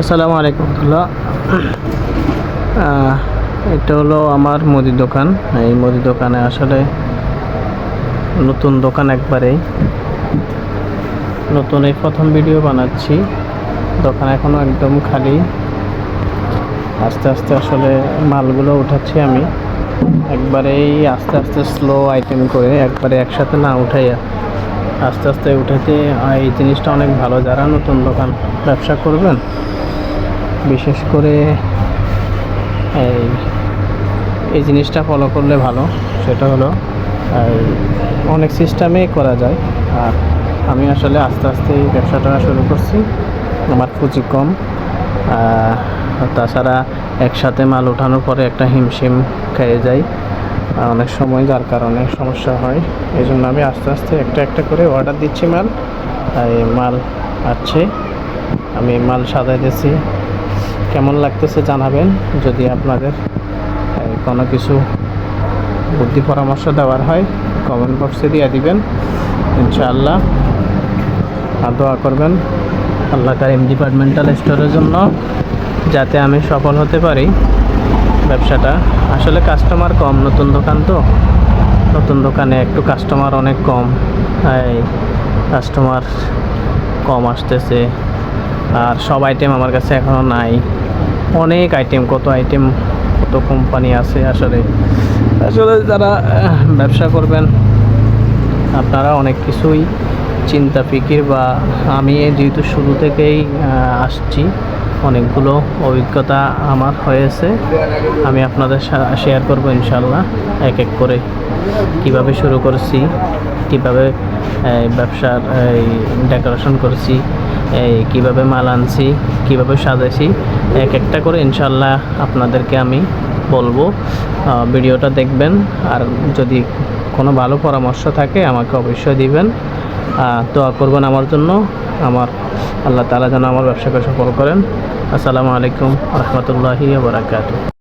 আসসালামু আলাইকুম এটা হলো আমার মুদির দোকান। এই মুদির দোকানে আসলে নতুন দোকান একবারেই। নতুন এই প্রথম ভিডিও বানাচ্ছি। দোকান এখনও একদম খালি। আস্তে আস্তে আসলে মালগুলো উঠাচ্ছি আমি। একবারেই আস্তে আস্তে স্লো আইটেম করে, একবারে একসাথে না উঠাইয়া আস্তে আস্তে উঠাতে এই জিনিসটা অনেক ভালো। যারা নতুন দোকান ব্যবসা করবেন বিশেষ করে এই এই জিনিসটা ফলো করলে ভালো। সেটা হলো অনেক সিস্টেমেই করা যায়। আর আমি আসলে আস্তে আস্তে এই ব্যবসাটা শুরু করছি। আমার পুঁজি কম। তাছাড়া একসাথে মাল ওঠানোর পরে একটা হিমশিম খেয়ে যাই। অনেক সময় যার কারণে সমস্যা হয়। এই জন্য আমি আস্তে আস্তে একটা একটা করে অর্ডার দিচ্ছি মাল। মাল আছে আমি মাল সাজাইতেছি কেমন লাগতেছে জানাবেন যদি আপনাদের কোনো কিছু বুদ্ধি পরামর্শ দেওয়ার হয় কমেন্ট বক্সে দিয়ে দিবেন। ইনশাআল্লাহ। আর দোয়া করবেন আল্লাহ কারিম ডিপার্টমেন্টাল স্টোরের জন্য যাতে আমি সফল হতে পারি ব্যবসাটা। আসলে কাস্টমার কম, নতুন দোকান তো। নতুন দোকানে একটু কাস্টমার অনেক কম। এই কাস্টমার কম আসতেছে। আর সব আইটেম আমার কাছে এখনও নাই। অনেক আইটেম কত আইটেম কত কোম্পানি আছে আসলে। আসলে যারা ব্যবসা করবেন, আপনারা অনেক কিছুই চিন্তা, ফিকির বা আমি যেহেতু শুরু থেকেই আসছি, অনেকগুলো অভিজ্ঞতা আমার হয়েছে। আমি আপনাদের শেয়ার করব ইনশাল্লাহ এক এক করে। কীভাবে শুরু করেছি, কীভাবে ব্যবসার ডেকোরেশন করেছি এই কীভাবে মাল আনছি, কীভাবে সাজাইছি এক একটা করে ইনশাল্লাহ আপনাদেরকে আমি বলব। ভিডিওটা দেখবেন, আর যদি কোনো ভালো পরামর্শ থাকে আমাকে অবশ্যই দিবেন। দোয়া করবেন আমার জন্য, আমার আল্লাহ তালা যেন আমার ব্যবসাকে সফল করেন। আসসালামু আলাইকুম রহমতুল্লাহি বারাকাতু